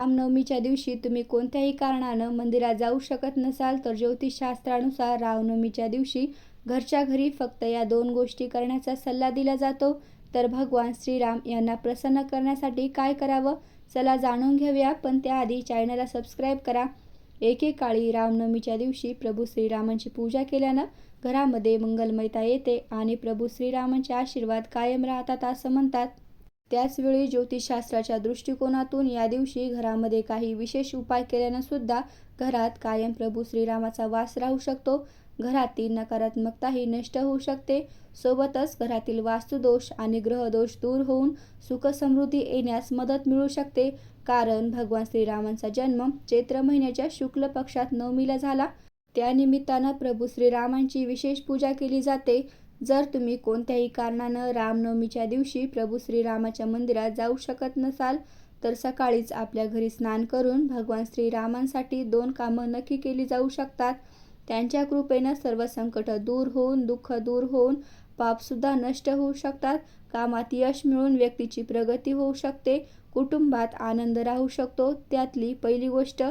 रामनवमीच्या दिवशी तुम्ही कोणत्याही कारणानं मंदिरात जाऊ शकत नसाल तर ज्योतिषशास्त्रानुसार रामनवमीच्या दिवशी घरच्या घरी फक्त या दोन गोष्टी करण्याचा सल्ला दिला जातो. तर भगवान श्रीराम यांना प्रसन्न करण्यासाठी काय करावं? चला जाणून घेऊया पण त्याआधी चॅनलला सबस्क्राईब करा. एकेकाळी रामनवमीच्या दिवशी प्रभू श्रीरामांची पूजा केल्यानं घरामध्ये मंगलमयता येते आणि प्रभू श्रीरामांचे आशीर्वाद कायम राहतात असं म्हणतात. त्याचवेळी ज्योतिषशास्त्राच्या दृष्टिकोनातून या दिवशी घरामध्ये काही विशेष उपाय केल्यानं सुद्धा घरात कायम प्रभू श्रीरामाचा वास राहू शकतो. घरातील नकारात्मकताही नष्ट होऊ शकते. सोबतच घरातील वास्तुदोष आणि ग्रहदोष दूर होऊन सुखसमृद्धी येण्यास मदत मिळू शकते. कारण भगवान श्रीरामांचा जन्म चैत्र महिन्याच्या शुक्ल पक्षात नवमीला झाला. त्यानिमित्तानं प्रभू श्रीरामांची विशेष पूजा केली जाते. जर तुम्ही कोणत्याही कारणानं रामनवमीच्या दिवशी प्रभू श्रीरामाच्या मंदिरात जाऊ शकत नसाल तर सकाळीच आपल्या घरी स्नान करून भगवान श्रीरामांसाठी दोन कामं नक्की केली जाऊ शकतात. त्यांच्या कृपेनं सर्व संकट दूर होऊन दुःख दूर होऊन पापसुद्धा नष्ट होऊ शकतात. कामात यश मिळून व्यक्तीची प्रगती होऊ शकते. कुटुंबात आनंद राहू शकतो. त्यातली पहिली गोष्ट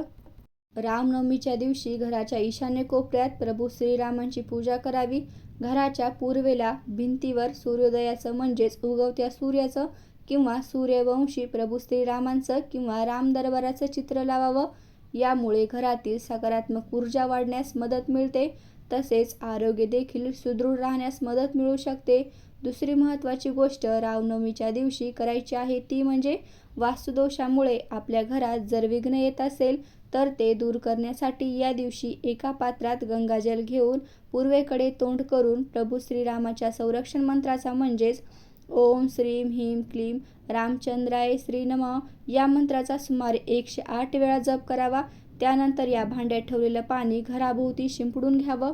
रामनवमीच्या दिवशी घराच्या ईशान्य कोपऱ्यात प्रभू श्रीरामांची पूजा करावी. घराच्या पूर्वेला भिंतीवर सूर्योदयाचं म्हणजेच उगवत्या सूर्याचं किंवा सूर्यवंशी प्रभू श्रीरामांचं किंवा राम दरबाराचं चित्र लावावं. यामुळे घरातील सकारात्मक ऊर्जा वाढण्यास मदत मिळते. तसेच आरोग्य देखील सुदृढ राहण्यास मदत मिळू शकते. दुसरी महत्त्वाची गोष्ट रामनवमीच्या दिवशी करायची आहे ती म्हणजे वास्तुदोषामुळे आपल्या घरात जर विघ्न येत असेल तर ते दूर करण्यासाठी या दिवशी एका पात्रात गंगाजल घेऊन पूर्वेकडे तोंड करून प्रभू श्रीरामाच्या संरक्षण मंत्राचा म्हणजेच ओम श्रीम ह्रीम क्लीम रामचंद्राय श्री नम या मंत्राचा सुमारे एकशे आठ वेळा जप करावा. त्यानंतर या भांड्यात ठेवलेलं पाणी घराभोवती शिंपडून घ्यावं.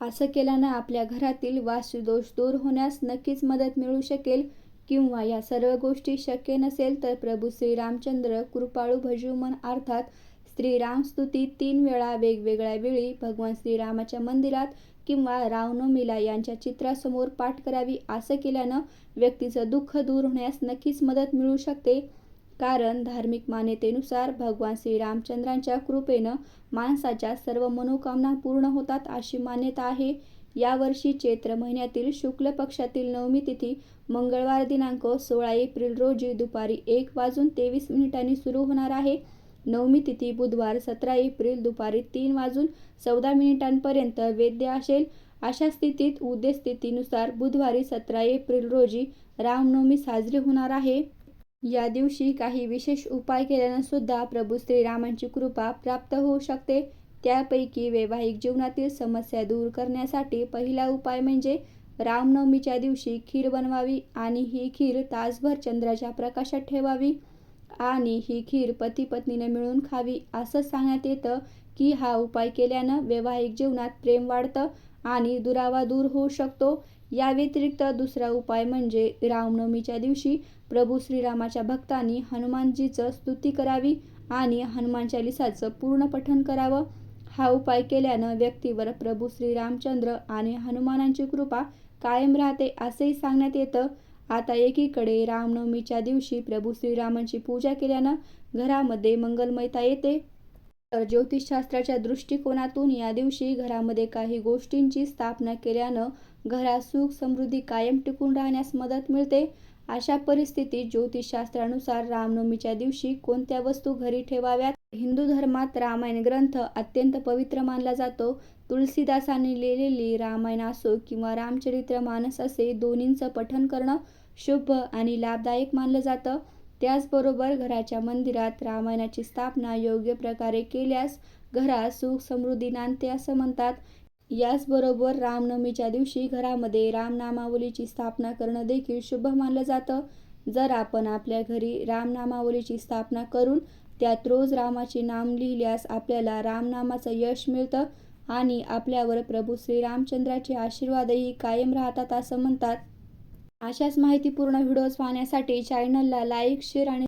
असं केल्यानं आपल्या घरातील वास्तुदोष दूर होण्यास नक्कीच मदत मिळू शकेल किंवा या सर्व गोष्टी शक्य नसेल तर प्रभू श्रीरामचंद्र कृपाळू भजुमन अर्थात श्रीराम स्तुती तीन वेळा वेगवेगळ्या वेळी भगवान श्रीरामाच्या मंदिरात किंवा रामनवमीला यांच्या चित्रासमोर पाठ करावी असं केल्यानं व्यक्तीचं दुःख दूर होण्यास नक्कीच मदत मिळू शकते. कारण धार्मिक मान्यतेनुसार भगवान श्रीरामचंद्रांच्या कृपेनं माणसाच्या सर्व मनोकामना पूर्ण होतात अशी मान्यता आहे. यावर्षी चैत्र महिन्यातील शुक्ल पक्षातील नवमी तिथी मंगळवार दिनांक सोळा एप्रिल रोजी दुपारी एक वाजून तेवीस मिनिटांनी सुरू होणार आहे. नवमी तिथी बुधवार सतरा एप्रिल दुपारी तीन वाजून चौदा मिनिटांपर्यंत वैद्य असेल. अशा स्थितीत उद्य स्थितीनुसार बुधवारी सतरा एप्रिल रोजी रामनवमी साजरी होणार आहे. या दिवशी काही विशेष उपाय केल्यानं सुद्धा प्रभू श्रीरामांची कृपा प्राप्त होऊ शकते. त्यापैकी वैवाहिक जीवनातील समस्या दूर करण्यासाठी पहिला उपाय म्हणजे रामनवमीच्या दिवशी खीर बनवावी आणि ही खीर तासभर चंद्राच्या प्रकाशात ठेवावी आणि ही खीर पती पत्नीने मिळून खावी असं सांगण्यात येतं की हा उपाय केल्यानं वैवाहिक जीवनात प्रेम वाढतं आणि दुरावा दूर होऊ शकतो. या व्यतिरिक्त दुसरा उपाय म्हणजे रामनवमीच्या दिवशी प्रभू श्रीरामाच्या भक्तांनी हनुमानजीचं स्तुती करावी आणि हनुमान चालिसाचं पूर्ण पठण करावं. हा उपाय केल्यानं व्यक्तीवर प्रभू श्रीरामचंद्र आणि हनुमानांची कृपा कायम राहते असेही सांगण्यात येतं. आता एकीकडे रामनवमीच्या दिवशी प्रभू श्रीरामांची पूजा केल्यानं घरामध्ये मंगलमयता येते. तर ज्योतिषशास्त्राच्या दृष्टिकोनातून या दिवशी घरामध्ये काही गोष्टींची स्थापना केल्यानं घरात सुख समृद्धी कायम टिकून राहण्यास मदत मिळते. अशा परिस्थितीत ज्योतिषशास्त्रानुसार रामनवमीच्या दिवशी कोणत्या वस्तू घरी ठेवाव्यात? हिंदू धर्मात रामायण ग्रंथ अत्यंत पवित्र मानला जातो. तुलसीदासांनी लिहिलेली रामायण असो किंवा रामचरित्र मानस असे दोन्हींचं पठण करणं शुभ आणि लाभदायक मानलं जातं. त्याचबरोबर घराच्या मंदिरात रामायणाची स्थापना योग्य प्रकारे केल्यास घरात सुख समृद्धी नांदते असं म्हणतात. याचबरोबर रामनवमीच्या दिवशी घरामध्ये रामनामावलीची स्थापना करणं देखील शुभ मानलं जातं. जर आपण आपल्या घरी रामनामावलीची स्थापना करून त्यात रोज रामाचे नाम लिहिल्यास आपल्याला रामनामाचं यश मिळतं आणि आपल्यावर प्रभू श्रीरामचंद्राचे आशीर्वादही कायम राहतात असं म्हणतात. अशाच माहितीपूर्ण व्हिडिओज पाहण्यासाठी चॅनलला लाईक शेअर आणि